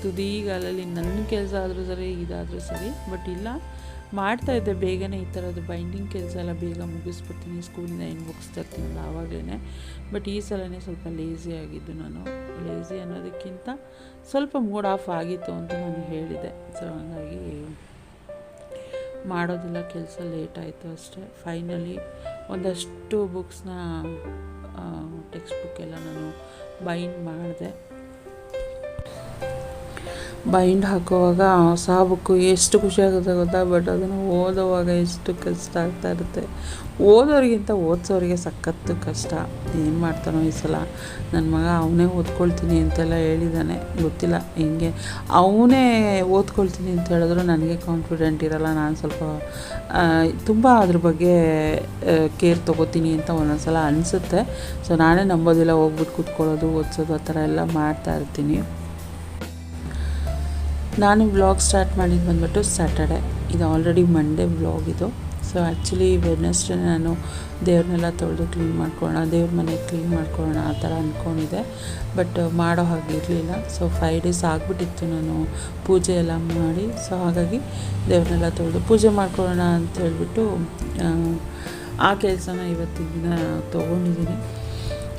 ತುದಿಗಾಲಲ್ಲಿ ನನ್ನ ಕೆಲಸ ಆದರೂ ಸರಿ, ಇದಾದರೂ ಸರಿ. ಬಟ್ ಇಲ್ಲ, ಮಾಡ್ತಾ ಇದ್ದೆ ಬೇಗನೆ ಈ ಥರದ್ದು ಬೈಂಡಿಂಗ್ ಕೆಲಸ ಎಲ್ಲ ಬೇಗ ಮುಗಿಸ್ಬಿಡ್ತೀನಿ. ಸ್ಕೂಲಿಂದ ಏನು ಬುಕ್ಸ್ ತರ್ತೀನಲ್ಲ ಆವಾಗಲೇ ಬಟ್ ಈ ಸಲನೇ ಸ್ವಲ್ಪ ಲೇಸಿ ಆಗಿದ್ದು ನಾನು. ಲೇಸಿ ಅನ್ನೋದಕ್ಕಿಂತ ಸ್ವಲ್ಪ ಮೂಡ್ ಆಫ್ ಆಗಿತ್ತು ಅಂತ ನಾನು ಹೇಳಿದೆ. ಸೊ ಹಾಗಾಗಿ ಮಾಡೋದಿಲ್ಲ ಕೆಲಸ ಲೇಟ್ ಆಯಿತು ಅಷ್ಟೇ. ಫೈನಲಿ ಒಂದಷ್ಟು ಬುಕ್ಸ್ನ ಟೆಕ್ಸ್ಟ್ ಬುಕ್ ಎಲ್ಲ ನಾನು ಬೈಂಡ್ ಮಾಡಿದೆ. ಬೈಂಡ್ ಹಾಕುವಾಗ ಹೊಸ ಬುಕ್ಕು ಎಷ್ಟು ಖುಷಿ ಆಗುತ್ತೆ ಗೊತ್ತಾ? ಬಟ್ ಅದನ್ನು ಓದೋವಾಗ ಎಷ್ಟು ಕಷ್ಟ ಆಗ್ತಾ ಇರುತ್ತೆ. ಓದೋರಿಗಿಂತ ಓದಿಸೋರಿಗೆ ಸಖತ್ತು ಕಷ್ಟ. ಏನು ಮಾಡ್ತಾನೋ ಈ ಸಲ? ನನ್ನ ಮಗ ಅವನೇ ಓದ್ಕೊಳ್ತೀನಿ ಅಂತೆಲ್ಲ ಹೇಳಿದ್ದಾನೆ ಗೊತ್ತಿಲ್ಲ ಹೆಂಗೆ. ಅವನೇ ಓದ್ಕೊಳ್ತೀನಿ ಅಂತ ಹೇಳಿದ್ರು ನನಗೆ ಕಾನ್ಫಿಡೆಂಟ್ ಇರಲ್ಲ. ನಾನು ಸ್ವಲ್ಪ ತುಂಬ ಅದ್ರ ಬಗ್ಗೆ ಕೇರ್ ತೊಗೋತೀನಿ ಅಂತ ಒಂದೊಂದು ಸಲ ಅನಿಸುತ್ತೆ. ಸೊ ನಾನೇ ನಂಬೋದಿಲ್ಲ ಹೋಗ್ಬಿಟ್ಟು ಕೂತ್ಕೊಳ್ಳೋದು, ಓದಿಸೋದು, ಆ ಥರ ಎಲ್ಲ ಮಾಡ್ತಾ ಇರ್ತೀನಿ. ನಾನು ವ್ಲಾಗ್ ಸ್ಟಾರ್ಟ್ ಮಾಡಿದ್ದು ಬಂದ್ಬಿಟ್ಟು ಸ್ಯಾಟರ್ಡೆ ಇದು ಆಲ್ರೆಡಿ ಮಂಡೇ ವ್ಲಾಗ್ ಇದು. ಸೊ ಆ್ಯಕ್ಚುಲಿ ವೆಡ್ನೆಸ್ಡೇ ನಾನು ದೇವ್ರನ್ನೆಲ್ಲ ತೊಳೆದು ಕ್ಲೀನ್ ಮಾಡ್ಕೊಳ್ಳೋಣ ದೇವ್ರ ಮನೆ ಕ್ಲೀನ್ ಮಾಡ್ಕೊಳ್ಳೋಣ ಆ ಥರ ಅಂದ್ಕೊಂಡಿದ್ದೆ ಬಟ್ ಮಾಡೋ ಹಾಗೆ ಇರಲಿಲ್ಲ. ಸೊ ಫೈವ್ ಡೇಸ್ ಆಗಿಬಿಟ್ಟಿತ್ತು ನಾನು ಪೂಜೆ ಎಲ್ಲ ಮಾಡಿ. ಸೊ ಹಾಗಾಗಿ ದೇವ್ರನ್ನೆಲ್ಲ ತೊಳೆದು ಪೂಜೆ ಮಾಡ್ಕೊಳ್ಳೋಣ ಅಂತ ಹೇಳ್ಬಿಟ್ಟು ಆ ಕೆಲಸನ ಇವತ್ತಿನ ದಿನ ತೊಗೊಂಡಿದ್ದೀನಿ.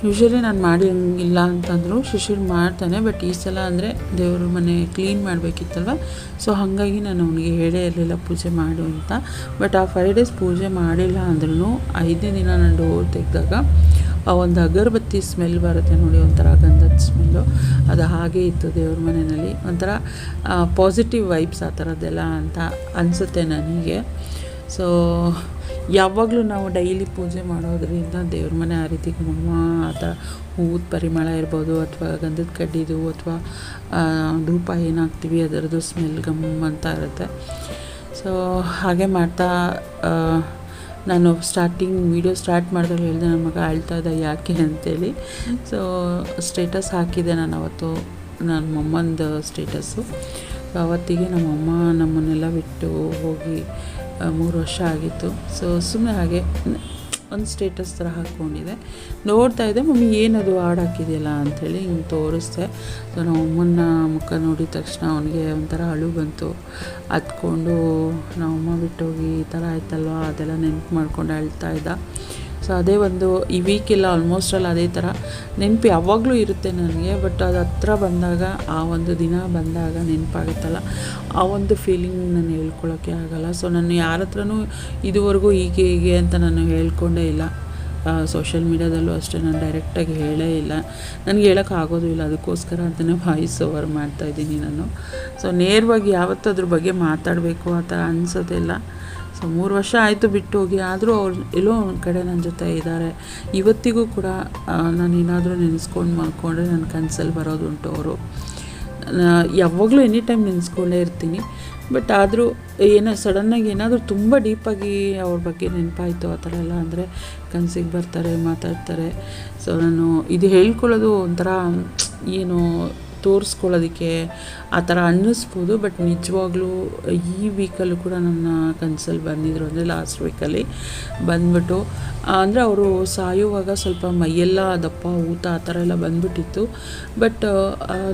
ಯೂಶ್ವಲಿ ನಾನು ಮಾಡಿ ಹಂಗಿಲ್ಲ ಅಂತಂದರು ಶಿಶಿರ್ ಮಾಡ್ತಾನೆ ಬಟ್ ಈ ಸಲ ಅಂದರೆ ದೇವ್ರ ಮನೆ ಕ್ಲೀನ್ ಮಾಡಬೇಕಿತ್ತಲ್ವ? ಸೊ ಹಾಗಾಗಿ ನಾನು ಅವನಿಗೆ ಹೇಳೇ ಇರಲಿಲ್ಲ ಪೂಜೆ ಮಾಡು ಅಂತ. ಬಟ್ ಆ ಫೈವ್ ಡೇಸ್ ಪೂಜೆ ಮಾಡಿಲ್ಲ ಅಂದ್ರೂ ಐದನೇ ದಿನ ನಾನು ಡೋರ್ ತೆಗೆದಾಗ ಆ ಒಂದು ಅಗರಬತ್ತಿ ಸ್ಮೆಲ್ ಬರುತ್ತೆ ನೋಡಿ, ಒಂಥರ ಗಂಧದ ಸ್ಮೆಲ್ಲು ಅದು ಹಾಗೆ ಇತ್ತು ದೇವ್ರ ಮನೆಯಲ್ಲಿ. ಒಂಥರ ಪಾಸಿಟಿವ್ ವೈಬ್ಸ್ ಆ ಥರದ್ದೆಲ್ಲ ಅಂತ ಅನಿಸುತ್ತೆ ನನಗೆ. ಸೊ ಯಾವಾಗಲೂ ನಾವು ಡೈಲಿ ಪೂಜೆ ಮಾಡೋದ್ರಿಂದ ದೇವ್ರ ಮನೆ ಆ ರೀತಿ ಗುಮ ಆ ಥರ ಹೂವದ ಪರಿಮಳ ಇರ್ಬೋದು ಅಥವಾ ಗಂಧದ ಕಡ್ಡಿದು ಅಥವಾ ಧೂಪ ಏನಾಗ್ತೀವಿ ಅದರದ್ದು ಸ್ಮೆಲ್ ಗಮ್ ಅಂತ ಇರುತ್ತೆ. ಸೊ ಹಾಗೆ ಮಾಡ್ತಾ ನಾನು ಸ್ಟಾರ್ಟಿಂಗ್ ವೀಡಿಯೋ ಸ್ಟಾರ್ಟ್ ಮಾಡಿದಾಗ ಹೇಳಿದೆ ನನ್ನ ಮಗ ಅಳ್ತಾ ಇದ್ದ ಯಾಕೆ ಅಂತೇಳಿ. ಸೊ ಸ್ಟೇಟಸ್ ಹಾಕಿದೆ ನಾನು ಅವತ್ತು, ನನ್ನ ಮಮ್ಮಂದು ಸ್ಟೇಟಸ್ಸು ಅವತ್ತಿಗೆ ನಮ್ಮಮ್ಮ ನಮ್ಮನ್ನೆಲ್ಲ ಬಿಟ್ಟು ಹೋಗಿ ಮೂರು ವರ್ಷ ಆಗಿತ್ತು. ಸೊ ಸುಮ್ಮನೆ ಹಾಗೆ ಒಂದು ಸ್ಟೇಟಸ್ ಥರ ಹಾಕ್ಕೊಂಡಿದೆ. ನೋಡ್ತಾ ಇದ್ದೆ, ಮಮ್ಮಿ, ಏನದು ಹಾಡು ಹಾಕಿದೆಯಲ್ಲ? ಅಂಥೇಳಿ ಹಿಂಗೆ ತೋರಿಸ್ದೆ. ಸೊ ನಮ್ಮ ಅಮ್ಮನ ಮುಖ ನೋಡಿದ ತಕ್ಷಣ ಅವನಿಗೆ ಒಂಥರ ಅಳು ಬಂತು. ಹತ್ಕೊಂಡು ನಮ್ಮಮ್ಮ ಬಿಟ್ಟೋಗಿ ಈ ಥರ ಆಯ್ತಲ್ವ? ಅದೆಲ್ಲ ನೆನ್ಪು ಮಾಡ್ಕೊಂಡು ಅಳ್ತಾ ಇದ್ದ. ಸೊ ಅದೇ ಒಂದು ಈ ವೀಕೆಲ್ಲ ಆಲ್ಮೋಸ್ಟ್ ಅಲ್ಲಿ ಅದೇ ಥರ ನೆನಪು ಯಾವಾಗಲೂ ಇರುತ್ತೆ ನನಗೆ ಬಟ್ ಅದು ಹತ್ರ ಬಂದಾಗ, ಆ ಒಂದು ದಿನ ಬಂದಾಗ ನೆನಪಾಗುತ್ತಲ್ಲ. ಆ ಒಂದು ಫೀಲಿಂಗ್ ನಾನು ಹೇಳ್ಕೊಳ್ಳೋಕ್ಕೆ ಆಗಲ್ಲ. ಸೊ ನಾನು ಯಾರ ಹತ್ರನೂ ಇದುವರೆಗೂ ಹೀಗೆ ಹೀಗೆ ಅಂತ ನಾನು ಹೇಳ್ಕೊಂಡೇ ಇಲ್ಲ. ಸೋಷಿಯಲ್ ಮೀಡ್ಯಾದಲ್ಲೂ ಅಷ್ಟೇ ನಾನು ಡೈರೆಕ್ಟಾಗಿ ಹೇಳೇ ಇಲ್ಲ. ನನಗೆ ಹೇಳೋಕ್ಕೆ ಆಗೋದು ಇಲ್ಲ. ಅದಕ್ಕೋಸ್ಕರ ಅಂತಲೇ ವಾಯ್ಸ್ ಓವರ್ ಮಾಡ್ತಾಯಿದ್ದೀನಿ ನಾನು. ಸೊ ನೇರವಾಗಿ ಯಾವತ್ತದ್ರ ಬಗ್ಗೆ ಮಾತಾಡಬೇಕು ಆ ಥರ ಅನಿಸೋದಿಲ್ಲ ಸೊ ಮೂರು ವರ್ಷ ಆಯಿತು ಬಿಟ್ಟು ಹೋಗಿ. ಆದರೂ ಅವ್ರು ಎಲ್ಲೋ ಒಂದು ಕಡೆ ನನ್ನ ಜೊತೆ ಇದ್ದಾರೆ ಇವತ್ತಿಗೂ ಕೂಡ ನಾನು ಏನಾದರೂ ನೆನೆಸ್ಕೊಂಡು ಮಾಡಿಕೊಂಡ್ರೆ ನನ್ನ ಕನಸಲ್ಲಿ ಬರೋದುಂಟು ಅವರು. ಯಾವಾಗಲೂ ಎನಿ ಟೈಮ್ ನೆನೆಸ್ಕೊಂಡೇ ಇರ್ತೀನಿ. ಬಟ್ ಆದರೂ ಏನೋ ಸಡನ್ನಾಗಿ ಏನಾದರೂ ತುಂಬ ಡೀಪಾಗಿ ಅವ್ರ ಬಗ್ಗೆ ನೆನಪಾಯಿತು ಆ ಥರ ಎಲ್ಲ ಅಂದರೆ ಕನಸಿಗೆ ಬರ್ತಾರೆ, ಮಾತಾಡ್ತಾರೆ. ಸೊ ನಾನು ಇದು ಹೇಳ್ಕೊಳ್ಳೋದು ಒಂಥರ, ಏನು, ತೋರಿಸ್ಕೊಳ್ಳೋದಕ್ಕೆ ಆ ಥರ ಅನ್ನಿಸ್ಬೋದು, ಬಟ್ ನಿಜವಾಗ್ಲೂ ಈ ವೀಕಲ್ಲೂ ಕೂಡ ನನ್ನ ಕನಸಲ್ಲಿ ಬಂದಿದ್ರು ಅಂದರೆ ಲಾಸ್ಟ್ ವೀಕಲ್ಲಿ ಬಂದ್ಬಿಟ್ಟು ಅಂದರೆ ಅವರು ಸಾಯುವಾಗ ಸ್ವಲ್ಪ ಮೈಯೆಲ್ಲ ದಪ್ಪ, ಊತ ಆ ಥರ ಎಲ್ಲ ಬಂದ್ಬಿಟ್ಟಿತ್ತು. ಬಟ್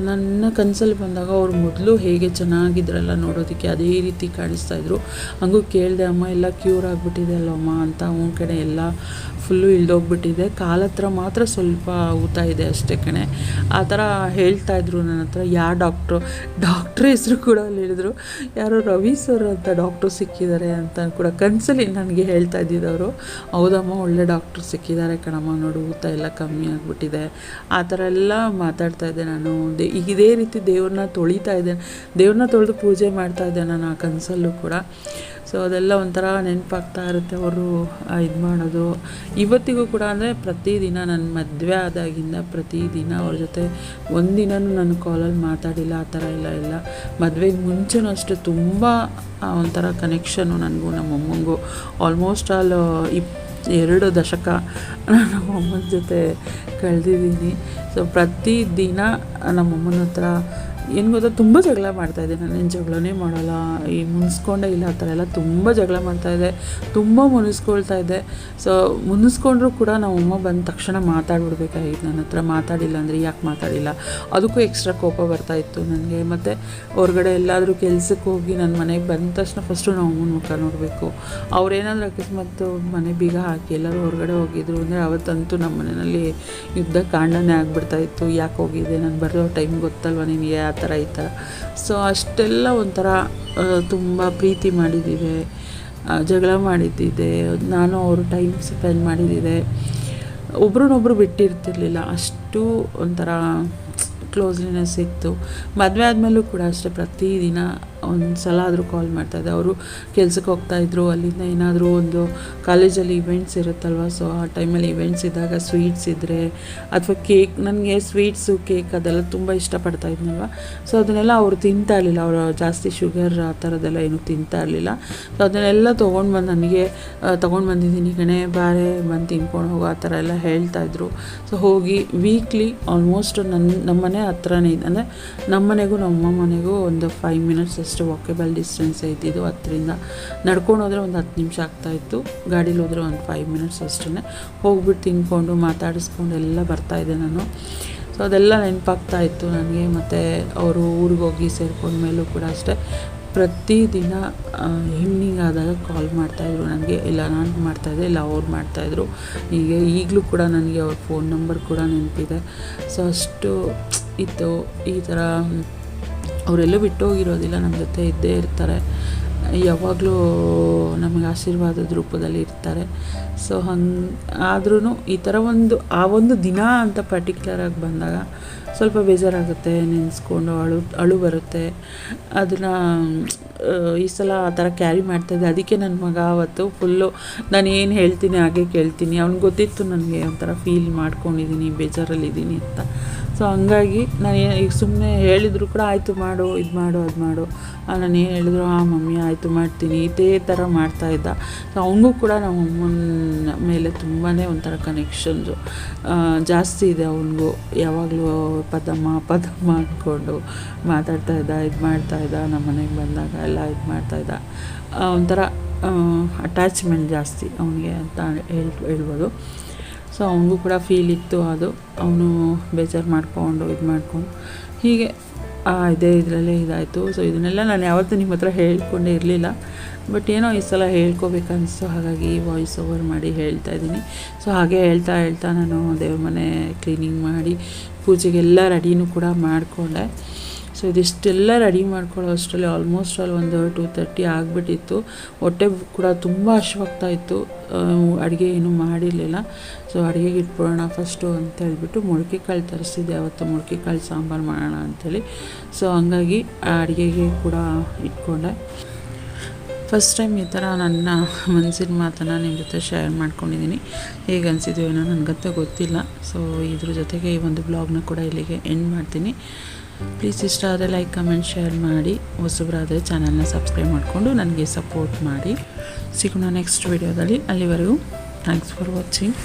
ನನ್ನ ಕನಸಲ್ಲಿ ಬಂದಾಗ ಅವ್ರು ಮೊದಲು ಹೇಗೆ ಚೆನ್ನಾಗಿದ್ರಲ್ಲ ನೋಡೋದಕ್ಕೆ ಅದೇ ರೀತಿ ಕಾಣಿಸ್ತಾ ಇದ್ರು. ಹಂಗೂ ಕೇಳಿದೆ, ಅಮ್ಮ, ಎಲ್ಲ ಕ್ಯೂರ್ ಆಗಿಬಿಟ್ಟಿದೆ ಅಲ್ಲಮ್ಮ ಅಂತ ಅವ್ನ ಕಡೆ ಎಲ್ಲ ಫುಲ್ಲು ಇಳ್ದೋಗ್ಬಿಟ್ಟಿದೆ. ಕಾಲ ಹತ್ರ ಮಾತ್ರ ಸ್ವಲ್ಪ ಊತ ಇದೆ ಅಷ್ಟೇ ಕಣೆ. ಆ ಥರ ಹೇಳ್ತಾ ಇದ್ರು ನನ್ನ ಹತ್ರ. ಯಾವ ಡಾಕ್ಟ್ರು ಡಾಕ್ಟ್ರ್ ಹೆಸರು ಕೂಡ ಅಲ್ಲಿ ಹೇಳಿದರು. ಯಾರೋ ರವಿ ಸರ್ ಅಂತ ಡಾಕ್ಟ್ರು ಸಿಕ್ಕಿದ್ದಾರೆ ಅಂತ ಕೂಡ ಕನಸಲ್ಲಿ ನನಗೆ ಹೇಳ್ತಾ ಇದ್ದಿದ್ದವರು. ಹೌದಮ್ಮ, ಒಳ್ಳೆ ಡಾಕ್ಟ್ರು ಸಿಕ್ಕಿದ್ದಾರೆ ಕಣಮ್ಮ, ನೋಡು ಊತ ಎಲ್ಲ ಕಮ್ಮಿ ಆಗಿಬಿಟ್ಟಿದೆ. ಆ ಥರ ಎಲ್ಲ ಮಾತಾಡ್ತಾ ಇದ್ದೆ ನಾನು. ಈಗ ಇದೇ ರೀತಿ ದೇವ್ರನ್ನ ತೊಳಿತಾ ಇದ್ದೆ. ದೇವ್ರನ್ನ ತೊಳೆದು ಪೂಜೆ ಮಾಡ್ತಾ ಇದ್ದೆ ನಾನು ಆ ಕನಸಲ್ಲೂ ಕೂಡ. ಸೊ ಅದೆಲ್ಲ ಒಂಥರ ನೆನಪಾಗ್ತಾ ಇರುತ್ತೆ ಅವರು ಇದು ಮಾಡೋದು. ಇವತ್ತಿಗೂ ಕೂಡ ಅಂದರೆ ಪ್ರತಿದಿನ ನನ್ನ ಮದುವೆ ಆದಾಗಿಂದ ಪ್ರತಿದಿನ ಅವ್ರ ಜೊತೆ ಒಂದಿನೂ ನಾನು ಕಾಲಲ್ಲಿ ಮಾತಾಡಿಲ್ಲ, ಆ ಥರ ಇಲ್ಲ ಇಲ್ಲ. ಮದುವೆಗೆ ಮುಂಚೆನೂ ಅಷ್ಟೇ ತುಂಬ ಒಂಥರ ಕನೆಕ್ಷನು ನನಗೂ, ನಮ್ಮ ಅಮ್ಮಂಗೂ ಆಲ್ಮೋಸ್ಟ್ ಆಲ್ ಇಪ್, ಎರಡು ದಶಕ ನಮ್ಮ ಅಮ್ಮನ ಜೊತೆ ಕಳೆದಿದ್ದೀನಿ. ಸೊ ಪ್ರತಿದಿನ ನಮ್ಮಮ್ಮನ ಹತ್ರ ಏನು ಗೊತ್ತಾ, ತುಂಬ ಜಗಳ ಮಾಡ್ತಾಯಿದ್ದೆ ಏನು ಜಗಳನೇ ಮಾಡೋಲ್ಲ. ಈ ಮುನಿಸ್ಕೊಂಡೇ ಇಲ್ಲ, ಆ ಥರ ಎಲ್ಲ ತುಂಬ ಜಗಳ ಮಾಡ್ತಾಯಿದ್ದೆ ತುಂಬ ಮುನಿಸ್ಕೊಳ್ತಾ ಇದ್ದೆ. ಸೊ ಮುನಿಸ್ಕೊಂಡ್ರೂ ಕೂಡ ನಮ್ಮಮ್ಮ ಬಂದ ತಕ್ಷಣ ಮಾತಾಡ್ಬಿಡ್ಬೇಕಾಗಿತ್ತು ನನ್ನ ಹತ್ರ. ಮಾತಾಡಿಲ್ಲ ಅಂದರೆ ಯಾಕೆ ಮಾತಾಡಿಲ್ಲ? ಅದಕ್ಕೂ ಎಕ್ಸ್ಟ್ರಾ ಕೋಪ ಬರ್ತಾಯಿತ್ತು ನನಗೆ. ಮತ್ತು ಹೊರಗಡೆ ಎಲ್ಲಾದರೂ ಕೆಲ್ಸಕ್ಕೆ ಹೋಗಿ ನನ್ನ ಮನೆಗೆ ಬಂದ ತಕ್ಷಣ ಫಸ್ಟು ನಾವು ಅಮ್ಮನ ಮುಖ ನೋಡಬೇಕು. ಅವ್ರೇನಾದರೂ ಅಕಸ್ಮಾತ್ ಮನೆ ಬೀಗ ಹಾಕಿ ಎಲ್ಲರೂ ಹೊರಗಡೆ ಹೋಗಿದ್ರು ಅಂದರೆ ಅವತ್ತಂತೂ ನಮ್ಮ ಮನೆಯಲ್ಲಿ ಯುದ್ಧ ಕಾಂಡನೇ ಆಗಿಬಿಡ್ತಾಯಿತ್ತು ಯಾಕೆ ಹೋಗಿದೆ ನಾನು ಬರೋ ಟೈಮ್ ಗೊತ್ತಲ್ವ ನಿನಗೆ? ಥರ ಈ ಥರ ಸೊ ಅಷ್ಟೆಲ್ಲ ಒಂಥರ ತುಂಬ ಪ್ರೀತಿ ಮಾಡಿದ್ದೀವಿ ಜಗಳ ಮಾಡಿದ್ದಿದೆ. ನಾನು ಅವರು ಟೈಮ್ ಸ್ಪೆಂಡ್ ಮಾಡಿದ್ದಿದೆ. ಒಬ್ರನ್ನೊಬ್ರು ಬಿಟ್ಟಿರ್ತಿರ್ಲಿಲ್ಲ. ಅಷ್ಟು ಒಂಥರ ಕ್ಲೋಸ್ಲಿನೆಸ್ ಇತ್ತು. ಮದುವೆ ಆದಮೇಲೂ ಕೂಡ ಅಷ್ಟೇ ಪ್ರತಿದಿನ ಒಂದು ಸಲ ಆದರೂ ಕಾಲ್ ಮಾಡ್ತಾಯಿದ್ದೆ ಅವರು ಕೆಲ್ಸಕ್ಕೆ ಹೋಗ್ತಾಯಿದ್ರು ಅಲ್ಲಿಂದ ಏನಾದರೂ ಒಂದು ಕಾಲೇಜಲ್ಲಿ ಇವೆಂಟ್ಸ್ ಇರುತ್ತಲ್ವ? ಸೊ ಆ ಟೈಮಲ್ಲಿ ಇವೆಂಟ್ಸ್ ಇದ್ದಾಗ ಸ್ವೀಟ್ಸ್ ಇದ್ದರೆ ಅಥವಾ ಕೇಕ್ ನನಗೆ ಸ್ವೀಟ್ಸು ಕೇಕ್ ಅದೆಲ್ಲ ತುಂಬ ಇಷ್ಟಪಡ್ತಾ ಇದ್ನಲ್ವ? ಸೊ ಅದನ್ನೆಲ್ಲ ಅವರು ತಿಂತಾ ಇರಲಿಲ್ಲ. ಅವರು ಜಾಸ್ತಿ ಶುಗರ್ ಆ ಥರದ್ದೆಲ್ಲ ಏನೂ ತಿಂತಾ ಇರಲಿಲ್ಲ. ಸೊ ಅದನ್ನೆಲ್ಲ ತೊಗೊಂಡು ಬಂದು ನನಗೆ ತೊಗೊಂಡು ಬಂದಿದ್ದೀನಿ ಕಣೆ. ಬಾರೆ ಬಂದು ತಿನ್ಕೊಂಡು ಹೋಗೋ, ಆ ಥರ ಎಲ್ಲ ಹೇಳ್ತಾ ಇದ್ರು. ಸೊ ಹೋಗಿ ವೀಕ್ಲಿ ಆಲ್ಮೋಸ್ಟ್ ನನ್ನ ನಮ್ಮನೆ ಹತ್ರನೇ ಅಂದರೆ ನಮ್ಮನೆಗೂ ನಮ್ಮ ಮನೆಗೂ ಒಂದು ಫೈವ್ ಮಿನಿಟ್ಸ್ ಅಷ್ಟು ವಾಕೇಬಲ್ ಡಿಸ್ಟೆನ್ಸ್ ಇದ್ದಿದ್ದು ಹತ್ತರಿಂದ ನಡ್ಕೊಂಡು ಹೋದರೆ ಒಂದು ಹತ್ತು ನಿಮಿಷ ಆಗ್ತಾಯಿತ್ತು ಗಾಡೀಲಿ ಹೋದರೆ ಒಂದು ಫೈವ್ ಮಿನಿಟ್ಸ್ ಅಷ್ಟೇ ಹೋಗ್ಬಿಟ್ಟು ತಿನ್ಕೊಂಡು, ಮಾತಾಡಿಸ್ಕೊಂಡು ಎಲ್ಲ ಬರ್ತಾಯಿದ್ದೆ ನಾನು. ಸೊ ಅದೆಲ್ಲ ನೆನಪಾಗ್ತಾ ಇತ್ತು ನನಗೆ. ಮತ್ತು ಅವರು ಊರಿಗೆ ಹೋಗಿ ಸೇರ್ಕೊಂಡ ಮೇಲೂ ಕೂಡ ಅಷ್ಟೇ. ಪ್ರತಿದಿನ ಈವ್ನಿಂಗ್ ಆದಾಗ ಕಾಲ್ ಮಾಡ್ತಾಯಿದ್ರು ನನಗೆ. ಇಲ್ಲ, ನಾನು ಮಾಡ್ತಾಯಿದ್ದೆ ಇಲ್ಲ, ಅವ್ರು ಮಾಡ್ತಾಯಿದ್ರು ಹೀಗೆ ಈಗಲೂ ಕೂಡ ನನಗೆ ಅವ್ರ ಫೋನ್ ನಂಬರ್ ಕೂಡ ನೆನಪಿದೆ. ಸೊ ಅಷ್ಟು ಇತ್ತು. ಈ ಥರ ಅವರೆಲ್ಲೂ ಬಿಟ್ಟು ಹೋಗಿರೋದಿಲ್ಲ, ನಮ್ಮ ಜೊತೆ ಇದ್ದೇ ಇರ್ತಾರೆ. ಯಾವಾಗಲೂ ನಮಗೆ ಆಶೀರ್ವಾದದ ರೂಪದಲ್ಲಿ ಇರ್ತಾರೆ. ಸೊ ಹಂಗೆ ಆದ್ರೂ ಈ ಥರ ಒಂದು, ಆ ಒಂದು ದಿನ ಅಂತ ಪರ್ಟಿಕ್ಯುಲರಾಗಿ ಬಂದಾಗ ಸ್ವಲ್ಪ ಬೇಜಾರಾಗುತ್ತೆ, ನೆನೆಸ್ಕೊಂಡು ಅಳು ಅಳು ಬರುತ್ತೆ. ಅದನ್ನು ಈ ಸಲ ಆ ಥರ ಕ್ಯಾರಿ ಮಾಡ್ತಾಯಿದ್ದೆ ಅದಕ್ಕೆ ನನ್ನ ಮಗ ಅವತ್ತು ಫುಲ್ಲು ನಾನು ಏನು ಹೇಳ್ತೀನಿ ಹಾಗೆ ಕೇಳ್ತೀನಿ. ಅವ್ನಿಗೆ ಗೊತ್ತಿತ್ತು ನನಗೆ ಒಂಥರ ಫೀಲ್ ಮಾಡ್ಕೊಂಡಿದ್ದೀನಿ ಬೇಜಾರಲ್ಲಿದ್ದೀನಿ ಅಂತ. ಸೊ ಹಂಗಾಗಿ ನಾನು ಈಗ ಸುಮ್ಮನೆ ಹೇಳಿದ್ರು ಕೂಡ ಆಯಿತು ಮಾಡು, ಇದು ಮಾಡು, ಅದು ಮಾಡು. ನಾನು ಏನು ಹೇಳಿದ್ರು, ಆ, ಮಮ್ಮಿ ಆಯಿತು ಮಾಡ್ತೀನಿ, ಇದೇ ಥರ ಮಾಡ್ತಾಯಿದ್ದ ಸೊ ಅವನಿಗೂ ಕೂಡ ನಮ್ಮ ಅಮ್ಮನ ಮೇಲೆ ತುಂಬಾ ಒಂಥರ ಕನೆಕ್ಷನ್ಸು ಜಾಸ್ತಿ ಇದೆ ಅವನಿಗೂ. ಯಾವಾಗಲೂ ಪದಮ್ಮ ಪದಮ್ಮ ಅಂದ್ಕೊಂಡು ಮಾತಾಡ್ತಾ ಇದ್ದ, ಇದು ಮಾಡ್ತಾ ಇದ್ದ ನಮ್ಮ ಮನೆಗೆ ಬಂದಾಗ ಎಲ್ಲ ಇದು ಮಾಡ್ತಾಯಿದ್ದ ಒಂಥರ ಅಟ್ಯಾಚ್ಮೆಂಟ್ ಜಾಸ್ತಿ ಅವನಿಗೆ ಅಂತ ಹೇಳ್ ಹೇಳ್ಬೋದು. ಸೊ ಅವನಿಗೂ ಕೂಡ ಫೀಲ್ ಇತ್ತು ಅದು. ಅವನು ಬೇಜಾರು ಮಾಡಿಕೊಂಡು ಇದು ಮಾಡಿಕೊಂಡು. ಹೀಗೆ ಆ, ಇದೇ ಇದರಲ್ಲೇ ಇದಾಯಿತು. ಸೊ ಇದನ್ನೆಲ್ಲ ನಾನು ಯಾವತ್ತೂ ನಿಮ್ಮ ಹತ್ರ ಹೇಳ್ಕೊಂಡೇ ಇರಲಿಲ್ಲ. ಬಟ್ ಏನೋ ಈ ಸಲ ಹೇಳ್ಕೊಬೇಕನ್ನಿಸ್ತು ಹಾಗಾಗಿ ವಾಯ್ಸ್ ಓವರ್ ಮಾಡಿ ಹೇಳ್ತಾ ಇದ್ದೀನಿ. ಸೊ ಹಾಗೆ ಹೇಳ್ತಾ ಹೇಳ್ತಾ ನಾನು ದೇವ್ರ ಮನೆ ಕ್ಲೀನಿಂಗ್ ಮಾಡಿ ಪೂಜೆಗೆಲ್ಲ ರೆಡಿನೂ ಕೂಡ ಮಾಡಿಕೊಂಡೆ. ಸೊ ಇದಿಷ್ಟೆಲ್ಲ ರೆಡಿ ಮಾಡ್ಕೊಳ್ಳೋ ಅಷ್ಟರಲ್ಲಿ ಆಲ್ಮೋಸ್ಟ್ ಆಲ್ ಒಂದು ಟೂ ತರ್ಟಿ ಆಗಿಬಿಟ್ಟಿತ್ತು. ಹೊಟ್ಟೆ ಕೂಡ ತುಂಬ ಹಶ್ವಾಗ್ತಾ ಇತ್ತು. ಅಡುಗೆ ಏನೂ ಮಾಡಿರಲಿಲ್ಲ. ಸೊ ಅಡುಗೆಗೆ ಇಟ್ಬಿಡೋಣ ಫಸ್ಟು ಅಂತ ಹೇಳ್ಬಿಟ್ಟು ಮೊಳಕೆ ಕಾಳು ತರಿಸಿದ್ದೆ ಅವತ್ತು ಮೊಳಕೆ ಕಾಳು ಸಾಂಬಾರು ಮಾಡೋಣ ಅಂಥೇಳಿ. ಸೊ ಹಂಗಾಗಿ ಅಡುಗೆಗೆ ಕೂಡ ಇಟ್ಕೊಂಡೆ. ಫಸ್ಟ್ ಟೈಮ್ ಈ ಥರ ನನ್ನ ಮನಸ್ಸಿನ ಮಾತನ್ನು ನಿಮ್ಮ ಜೊತೆ ಶೇರ್ ಮಾಡ್ಕೊಂಡಿದ್ದೀನಿ. ಹೇಗೆ ಅನಿಸಿದ್ವು ಏನೋ ನನಗಂತೂ ಗೊತ್ತಿಲ್ಲ. ಸೊ ಇದ್ರ ಜೊತೆಗೆ ಈ ಒಂದು ಬ್ಲಾಗ್ನ ಕೂಡ ಇಲ್ಲಿಗೆ ಎಂಡ್ ಮಾಡ್ತೀನಿ. ಪ್ಲೀಸ್ ಇಷ್ಟ ಆದರೆ ಲೈಕ್, ಕಮೆಂಟ್, ಶೇರ್ ಮಾಡಿ. ಹೊಸಬರಾದರೆ ಚಾನಲ್ನ ಸಬ್ಸ್ಕ್ರೈಬ್ ಮಾಡಿಕೊಂಡು ನನಗೆ ಸಪೋರ್ಟ್ ಮಾಡಿ. ಸಿಗೋಣ ನೆಕ್ಸ್ಟ್ ವಿಡಿಯೋದಲ್ಲಿ. ಅಲ್ಲಿವರೆಗೂ ಥ್ಯಾಂಕ್ಸ್ ಫಾರ್ ವಾಚಿಂಗ್.